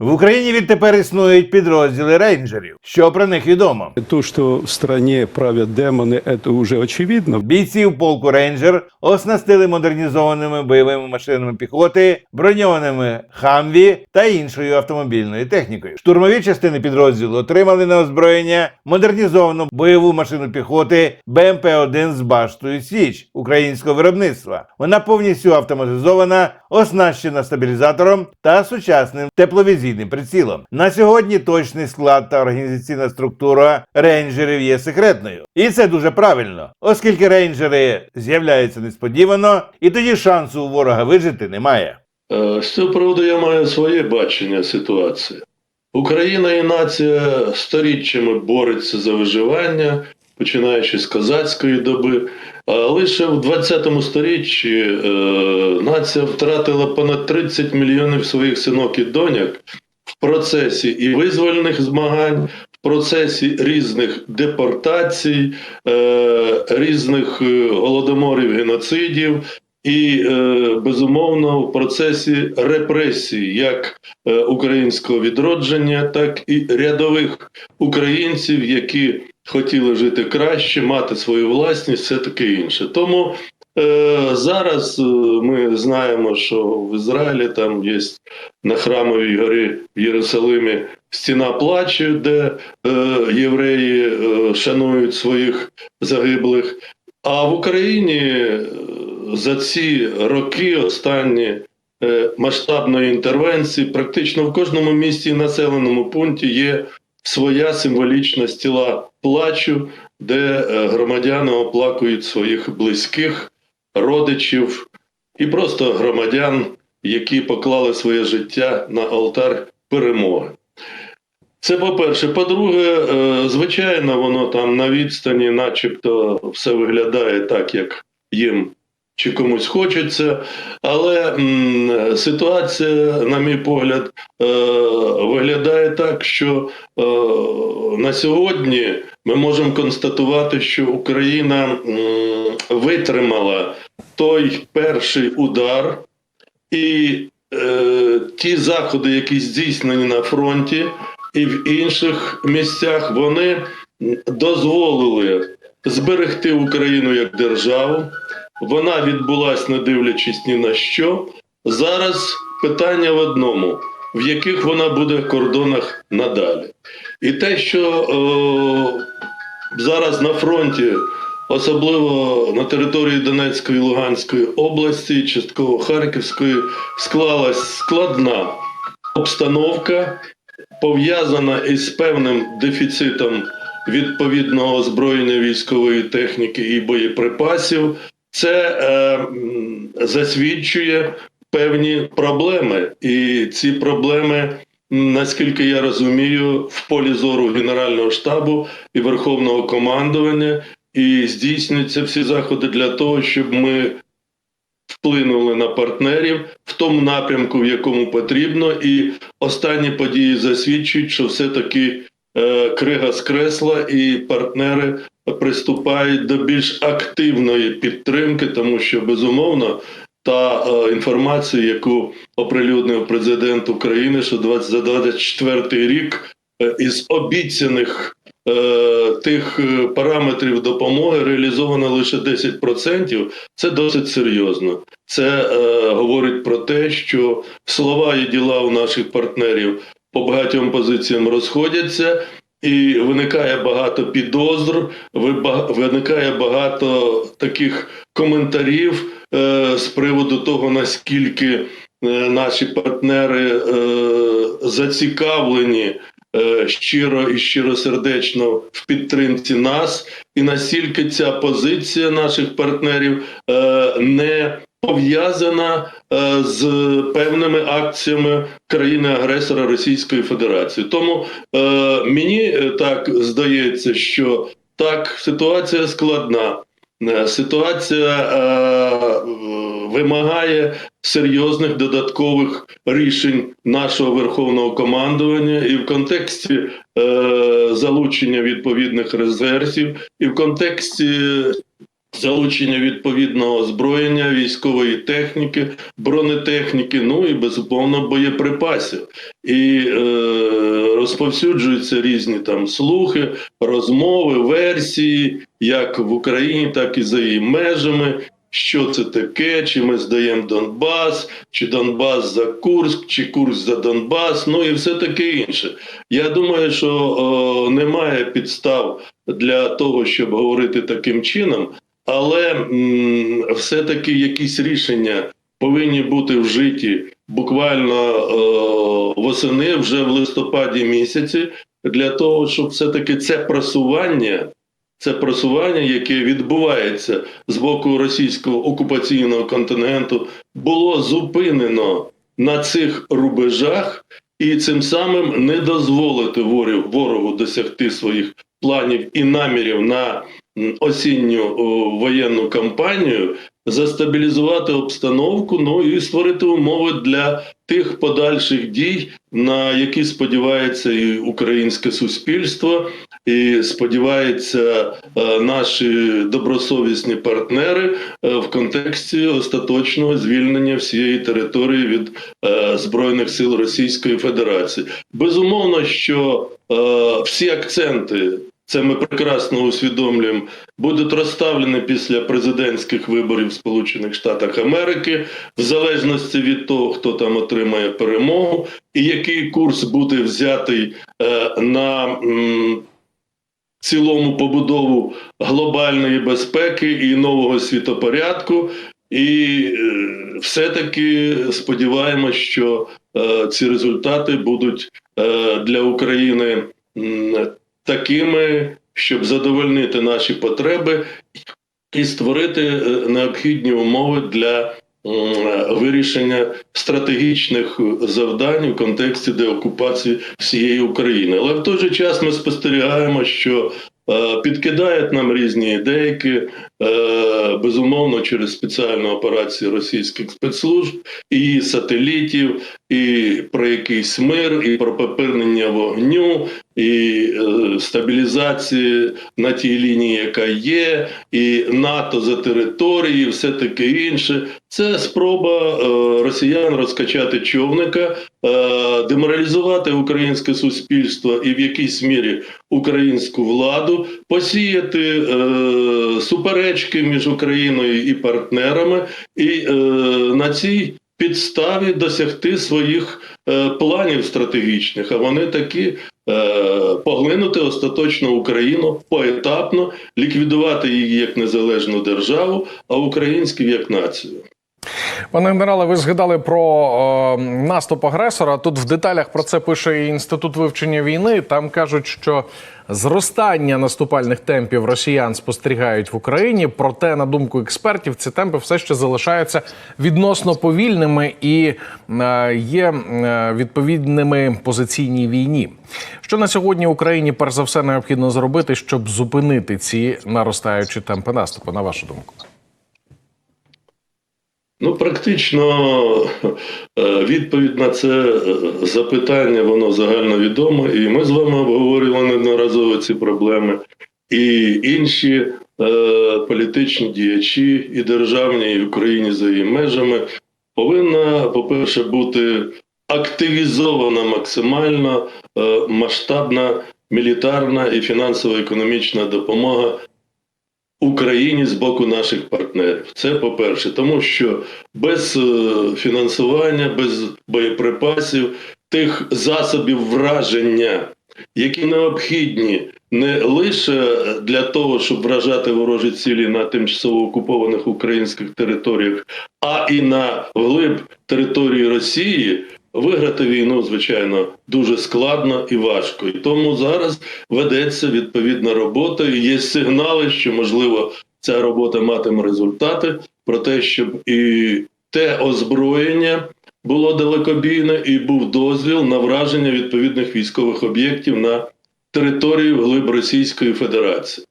В Україні відтепер існують підрозділи рейнджерів. Що про них відомо? То, что в стране правят демоны, это уже очевидно. Бійців полку рейнджер оснастили модернізованими бойовими машинами піхоти, броньованими хамві та іншою автомобільною технікою. Штурмові частини підрозділу отримали на озброєння модернізовану бойову машину піхоти БМП-1 з баштою Січ українського виробництва. Вона повністю автоматизована, оснащена стабілізатором та сучасним тепловізійним прицілом. На сьогодні точний склад та організаційна структура рейнджерів є секретною. І це дуже правильно, оскільки рейнджери з'являються несподівано, і тоді шансу у ворога вижити немає. Е, З цього приводу я маю своє бачення ситуації. Україна і нація сторіччями бореться за виживання, починаючи з козацької доби. Лише в 20 сторіччі е, нація втратила понад 30 мільйонів своїх синок і доняк в процесі і визвольних змагань, в процесі різних депортацій, е, різних е, голодоморів, геноцидів. І е, безумовно в процесі репресій як е, українського відродження, так і рядових українців, які хотіли жити краще, мати свою власність, все таке інше. Тому е, зараз е, ми знаємо, що в Ізраїлі там є на храмовій горі в Єрусалимі стіна плачу, де е, євреї е, шанують своїх загиблих. А в Україні е, за ці роки останні е, масштабної інтервенції, практично в кожному місті і населеному пункті є своя символічна стіла плачу, де е, громадяни оплакують своїх близьких, родичів і просто громадян, які поклали своє життя на алтар перемоги. Це по-перше. По-друге, е, звичайно, воно там на відстані, начебто, все виглядає так, як їм чи комусь хочеться. Але м, ситуація, на мій погляд, е, виглядає так, що е, на сьогодні ми можемо констатувати, що Україна м, витримала той перший удар і е, ті заходи, які здійснені на фронті і в інших місцях, вони дозволили зберегти Україну як державу. Вона відбулась, не дивлячись ні на що. Зараз питання в одному: в яких вона буде кордонах надалі. І те, що е, зараз на фронті, особливо на території Донецької і Луганської області, частково Харківської, склалась складна обстановка, пов'язана із певним дефіцитом відповідного озброєння військової техніки і боєприпасів. Це е, засвідчує певні проблеми, і ці проблеми, наскільки я розумію, в полі зору Генерального штабу і Верховного командування, і здійснюються всі заходи для того, щоб ми вплинули на партнерів в тому напрямку, в якому потрібно, і останні події засвідчують, що все-таки е, крига скресла, і партнери приступають до більш активної підтримки, тому що безумовно. Та е, інформація, яку оприлюднив президент України, що 20, за 24 рік е, із обіцяних е, тих е, параметрів допомоги реалізовано лише 10%, це досить серйозно. Це е, говорить про те, що слова і діла у наших партнерів по багатьом позиціям розходяться. І виникає багато підозр, виникає багато таких коментарів е, з приводу того, наскільки е, наші партнери е, зацікавлені е, щиро і щиросердечно в підтримці нас, і наскільки ця позиція наших партнерів е, не пов'язана е, з певними акціями країни-агресора Російської Федерації. Тому е, мені е, так здається, що так, ситуація складна. Ситуація вимагає серйозних додаткових рішень нашого верховного командування і в контексті залучення відповідних резервів, і в контексті залучення відповідного озброєння, військової техніки, бронетехніки, ну і безумовно боєприпасів. І е, розповсюджуються різні там слухи, розмови, версії, як в Україні, так і за її межами. Що це таке? Чи ми здаємо Донбас, чи Донбас за Курск, чи Курск за Донбас, ну і все таке інше. Я думаю, що о, немає підстав для того, щоб говорити таким чином, але все-таки якісь рішення повинні бути вжиті буквально о, восени, вже в листопаді місяці, для того, щоб все-таки це просування. Це просування, яке відбувається з боку російського окупаційного контингенту, було зупинено на цих рубежах, і цим самим не дозволити ворогу, досягти своїх планів і намірів на осінню воєнну кампанію, застабілізувати обстановку, ну і створити умови для тих подальших дій, на які сподівається і українське суспільство, і сподіваються е, наші добросовісні партнери е, в контексті остаточного звільнення всієї території від е, збройних сил Російської Федерації. Безумовно, що всі акценти. Це ми прекрасно усвідомлюємо, будуть розставлені після президентських виборів в Сполучених Штатах Америки, в залежності від того, хто там отримає перемогу, і який курс буде взятий е, на м, цілому побудову глобальної безпеки і нового світопорядку. І е, все-таки сподіваємось, що е, ці результати будуть е, для України такими, щоб задовольнити наші потреби і створити е, необхідні умови для вирішення стратегічних завдань в контексті деокупації всієї України. Але в той же час ми спостерігаємо, що е, підкидають нам різні ідейки, е, безумовно, через спеціальну операцію російських спецслужб і сателітів, і про якийсь мир, і про припинення вогню, і е, стабілізації на тій лінії, яка є, і НАТО за території, і все таке інше. Це спроба е, росіян розкачати човника, е, деморалізувати українське суспільство і в якійсь мірі українську владу, посіяти е, суперечки між Україною і партнерами, і е, на цій підставі досягти своїх е, планів стратегічних. А вони такі е, поглинути остаточно Україну поетапно, ліквідувати її як незалежну державу, а українську як націю. Пане генерале, ви згадали про е, наступ агресора. Тут в деталях про це пише і інститут вивчення війни. Там кажуть, що зростання наступальних темпів росіян спостерігають в Україні. Проте, на думку експертів, ці темпи все ще залишаються відносно повільними і е, є е, відповідними позиційній війні. Що на сьогодні Україні перш за все необхідно зробити, щоб зупинити ці наростаючі темпи наступу, на вашу думку? Ну, практично е, відповідь на це е, запитання, воно загальновідоме, і ми з вами обговорювали неодноразово ці проблеми. І інші е, політичні діячі, і державні, і в Україні за її межами повинна, по-перше, бути активізована максимально е, масштабна мілітарна і фінансово-економічна допомога Україні з боку наших партнерів. Це по-перше, тому що без е, фінансування, без боєприпасів, тих засобів враження, які необхідні не лише для того, щоб вражати ворожі цілі на тимчасово окупованих українських територіях, а і на глиб території Росії. Виграти війну, звичайно, дуже складно і важко. І тому зараз ведеться відповідна робота. І є сигнали, що можливо ця робота матиме результати про те, щоб і те озброєння було далекобійне, і був дозвіл на враження відповідних військових об'єктів на територію вглиб Російської Федерації.